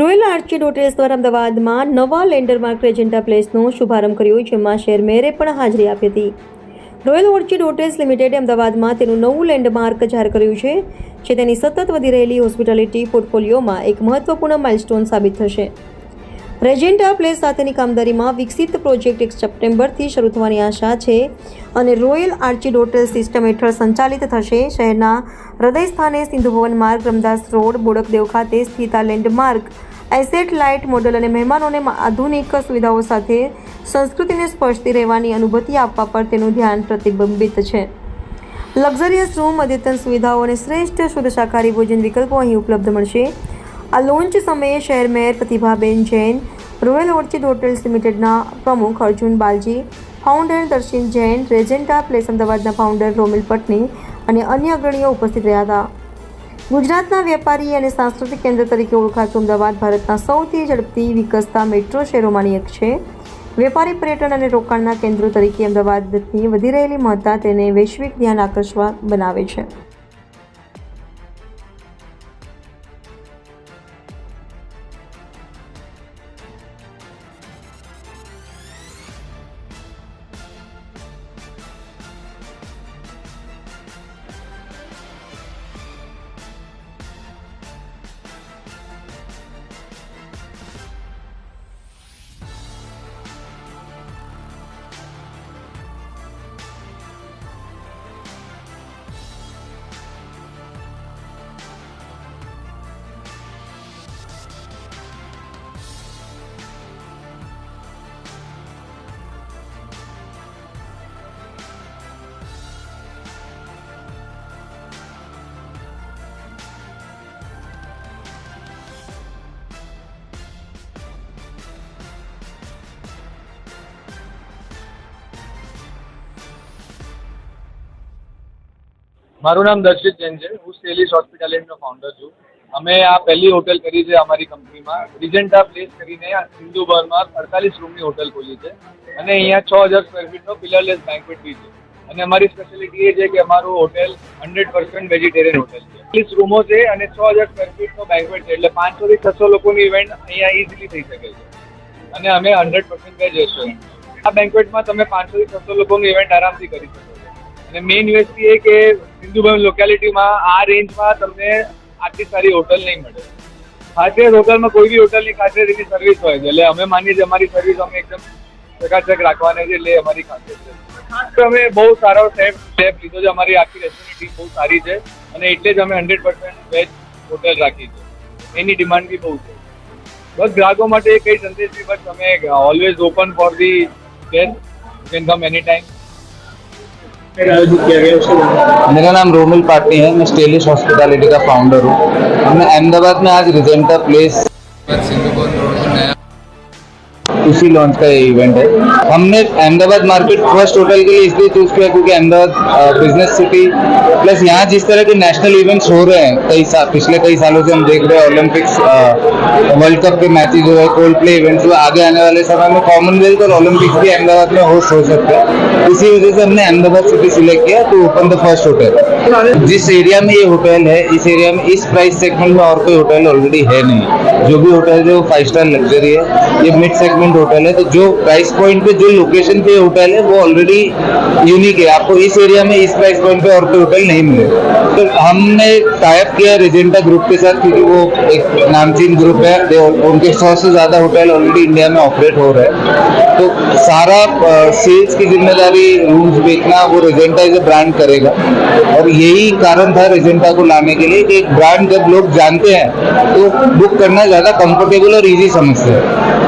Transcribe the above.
Royal આર્ચિડ hotels દ્વારા અમદાવાદમાં નવા લેન્ડરમાર્ક રેજેન્ટા પ્લેસનો શુભારંભ કર્યો, જેમાં શેરમેરે પણ હાજરી આપી હતી. રોયલ ઓર્ચિડ હોટેલ્સ લિમિટેડે અમદાવાદમાં તેનું નવું લેન્ડમાર્ક જાહેર કર્યું છે, જે તેની સતત વધી રહેલી હોસ્પિટાલિટી પોર્ટફોલિયોમાં એક મહત્વપૂર્ણ માઇલસ્ટોન સાબિત થશે. રેજેન્ટા પ્લેસ સાથેની કામદારીમાં વિકસિત પ્રોજેક્ટ એક સપ્ટેમ્બરથી શરૂ થવાની આશા છે અને રોયલ આર્ચિડ હોટેલ સિસ્ટમ હેઠળ સંચાલિત થશે. શહેરના હૃદય સ્થાને સિંધુભવન માર્ગ, રમદાસ રોડ બોડકદેવ ખાતે સ્થિત આ લેન્ડમાર્ક એસેટ લાઇટ મોડલ અને મહેમાનોને આધુનિક સુવિધાઓ સાથે સંસ્કૃતિને સ્પર્શતી રહેવાની અનુભૂતિ આપવા પર તેનું ધ્યાન પ્રતિબિંબિત છે. લક્ઝરિયસ રૂમ, અદ્યતન સુવિધાઓ અને શ્રેષ્ઠ શુદ્ધ શાકાહારી ભોજન વિકલ્પો અહીં ઉપલબ્ધ મળશે. આ લોન્ચ સમયે શહેર mayor Pratibhaben Jain Royal Orchid Hotels લિમિટેડના પ્રમુખ Arjun Baljee founder Darshin Jain Regenta Place અમદાવાદના ફાઉન્ડર રોમિલ પટની અને અન્ય અગ્રણીઓ ઉપસ્થિત રહ્યા હતા. ગુજરાતના વેપારી અને સાંસ્કૃતિક કેન્દ્ર તરીકે ઓળખાતું અમદાવાદ ભારતના સૌથી ઝડપથી વિકસતા મેટ્રો શહેરોમાંની એક છે. વેપારી પર્યટન અને રોકાણના કેન્દ્રો તરીકે અમદાવાદની વધી રહેલી મહત્તા તેને વૈશ્વિક ધ્યાન આકર્ષવા બનાવે છે. મારું નામ દર્શિત જૈન છે. હું સેલિસ હોસ્પિટાલિટીનો ફાઉન્ડર છું. અમે આ પહેલી હોટેલ કરી છે અમારી કંપનીમાં. રિજન્ટા પ્લેસ કરીને સિંધુ અડતાલીસ રૂમની હોટેલ ખોલી છે. અને અહીંયા છ હજાર સ્ક્વેર ફીટનો પિલરલેસ બેન્કવેટ બી છે. અને અમારી સ્પેશિયાલિટી એ છે કે અમારું hotel hundred percent vegetarian hotel છે. ત્રીસ રૂમો છે અને છ હજાર સ્ક્વેર ફીટનો બેન્કવેટ છે. એટલે પાંચસોથી છસો લોકોની ઇવેન્ટ અહીંયા ઇઝીલી થઈ શકે છે. અને અમે હંડ્રેડ પર્સન્ટ વેજ રેસ્ટોરન્ટ આ બેન્કવેટમાં તમે પાંચસોથી છસો લોકોની ઇવેન્ટ આરામથી કરી શકો. અને મેઇન યુએસપી એ કે સિંધુભવન લોકેલિટીમાં આ રેન્જમાં તમને આટલી સારી હોટલ નહીં મળે. ખાસિયત હોટલમાં કોઈ બી હોટલની ખાસિયત એની સર્વિસ હોય છે. એટલે અમે માનીએ છીએ અમારી સર્વિસ અમે એકદમ ચકાચક રાખવાની છે એટલે અમારી ખાસિયત છે. અમે બહુ સારો સ્ટેપ સ્ટેપ લીધો છે. અમારી આખી રેસ્ટોરન્ટ બહુ સારી છે અને એટલે જ અમે હંડ્રેડ પર્સન્ટ વેજ હોટેલ રાખી છે એની ડિમાન્ડ બી બહુ છે. બસ ગ્રાહકો માટે એક કઈ સંદેશ બસ અમે always open for the guest can come any time आयोजित किया गया उसके बारे में मेरा नाम रोमिल पाटनी है मैं स्टेलिश हॉस्पिटैलिटी का फाउंडर हूँ हमने अहमदाबाद में आज रिजेंटा प्लेस उसी लॉन्च का ये इवेंट है। हमने अहमदाबाद मार्केट फ़र्स्ट होटल के लिए इसलिए चूज़ किया क्योंकि अहमदाबाद बिज़नेस सिटी प्लस यहाँ जिस तरह के नेशनल इवेंट्स हो रहे हैं, कई साल पिछले कई सालों से हम देख रहे हैं ओलंपिक्स वर्ल्ड कप के मैचेज हो रहे कोल्ड प्ले इवेंट्स हुए, आगे आने वाले समय में कॉमनवेल्थ और ओलंपिक्स भी अहमदाबाद में होस्ट हो सकते हैं। इसी वजह से हमने अहमदाबाद सिटी सिलेक्ट किया to open the first hotel जिस एरिया में ये होटल है, इस एरिया में, इस प्राइस सेगमेंट में और कोई होटल ऑलरेडी है नहीं। जो भी होटल है, वो फाइव स्टार लग्जरी है। ये मिड सेगमेंट होटल है तो जो प्राइस पॉइंट पे जो लोकेशन पे होटल है, वो ऑलरेडी यूनिक है। आपको इस एरिया में इस प्राइस पॉइंट पे और कोई होटल नहीं मिले। तो हमने टाइप किया रेजेंटा ग्रुप के साथ, क्योंकि वो एक नामचीन ग्रुप है उनके सौ से ज़्यादा होटल ऑलरेडी इंडिया में ऑपरेट हो रहे हैं। तो सारा सेल्स की ज़िम्मेदारी रूम्स बेचना, वो रेजेंटा इज़ ब्रांड करेगा। और यही कारण था रेजेंटा को लाने के लिए कि एक ब्रांड जब लोग जानते हैं तो बुक करना ज़्यादा कंफर्टेबल और इजी समझते हैं।